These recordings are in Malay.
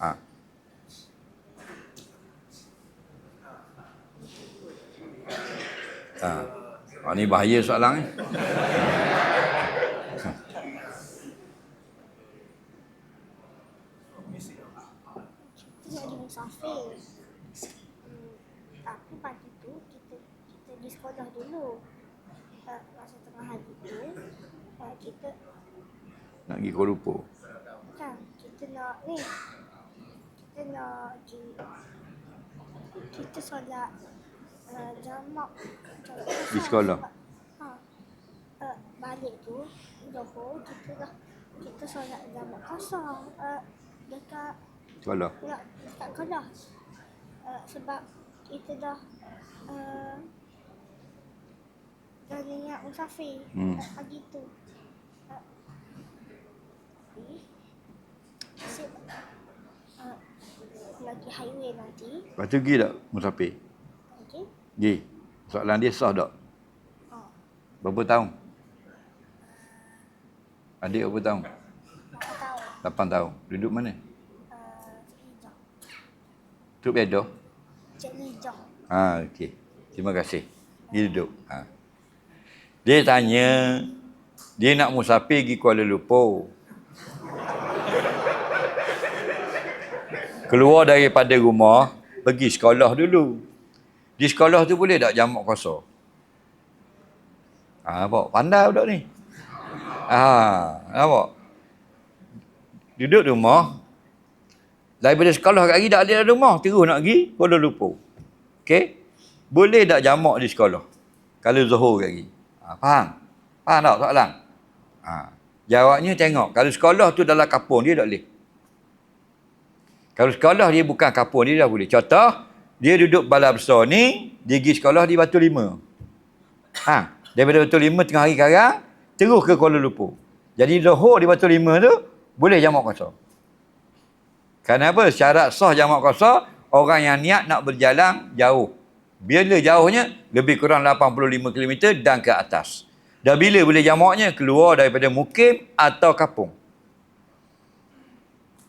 Ha. Ha. Ha, ni bahaya soalan ni. Kita nak di musafir. Tapi pagi tu kita kita di sekolah dulu. Masa tengah hari tu kita Nak pergi Kuala Lumpur. kan kita nak ni kita di kita solat uh, jamak Di sekolah? Ha. Uh, balik tu Johor kita dah kita solat jamak kosong uh, dekat Sekolah. nak dekat Kedah. Uh, sebab kita dah uh, dah niat musafir hmm. pagi tu. Uh, tapi nasib uh, nanti. Lepas tu pergi tak musafir? Okay. Pergi. Soalan dia sah tak? Oh, Berapa tahun? Adik berapa tahun? berapa tahun? 8 tahun. Duduk mana? Uh. Duduk Bedo? Cik. Ha, okey. Terima kasih. Dia duduk. Ha. Dia tanya, dia nak musafir pergi Kuala Lumpur. Keluar daripada rumah, pergi sekolah dulu. Di sekolah tu boleh tak jamak kosong? Ha, nampak? Pandai budak ni. Ha, nampak? Duduk rumah, daripada sekolah kat lagi tak ada rumah, terus nak pergi Kuala Lumpur. Okey? Boleh tak jamak di sekolah? Kalau Zuhur lagi. Ha, faham? Faham tak soalan? Ha. Jawabnya tengok. Kalau sekolah tu dalam kapung, dia tak boleh. Kalau sekolah dia bukan kapung, dia dah boleh. Contoh, dia duduk balai besar ni, dia pergi sekolah di Batu Lima. Ha. Daripada Batu Lima tengah hari sekarang, terus ke Kuala Lumpur. Jadi Zuhur di Batu Lima tu, boleh jamak kosong. Kenapa? Syarat sah jamak kosong, orang yang niat nak berjalan jauh. Bila jauhnya, lebih kurang 85 km dan ke atas. Dan bila boleh jamaknya? Keluar daripada mukim atau kapung.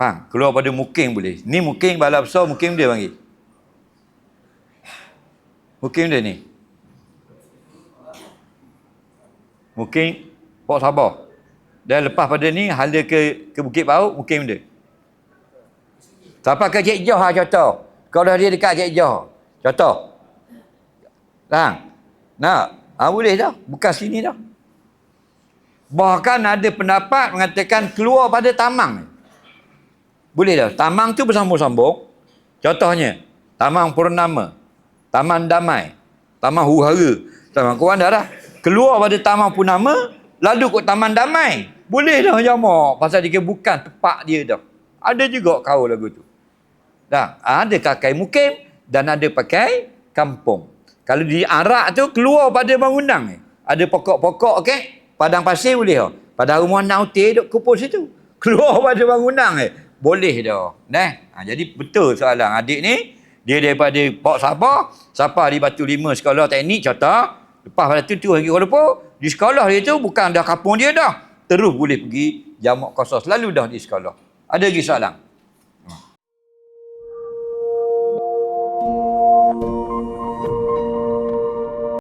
Faham? Keluar pada mukim boleh. Ni mukim balai besar, mukim dia panggil. Mukim dia ni. Mukim Port Sabah. Dan lepas pada ni, hala ke, ke Bukit Bau, mukim dia. Sampai ke Cik Johor lah contoh. Kalau dia dekat Cik Johor. Contoh. Lang. Nak. Ha, boleh dah. Bukan sini dah. Bahkan ada pendapat mengatakan keluar pada tamang. Boleh dah. Tamang tu bersambung-sambung. Contohnya. Tamang Purnama. Taman Damai. Taman Huhara. Taman Kuan dah dah. Keluar pada Taman Purnama. Lalu ke Taman Damai. Boleh dah jamak. Pasal dia bukan tepat dia dah. Ada juga kau lagu tu. Dah, ada pakai mukim dan ada pakai kampung. Kalau di Arak tu keluar pada bangunan. Ada pokok-pokok okey. Padang pasir boleh dah. Pada rumah nauti duk kumpul situ. Keluar pada bangunan ni. Boleh dah. Nah, ha, jadi betul soalan adik ni. Dia daripada Port Sabah, Sabah di Batu Lima sekolah teknik contoh. Lepas pada tu tu pergi Kuala Lumpur. Di sekolah dia tu bukan dah kampung dia dah. Terus boleh pergi jamak kosong. Selalu dah di sekolah. Ada lagi soalan?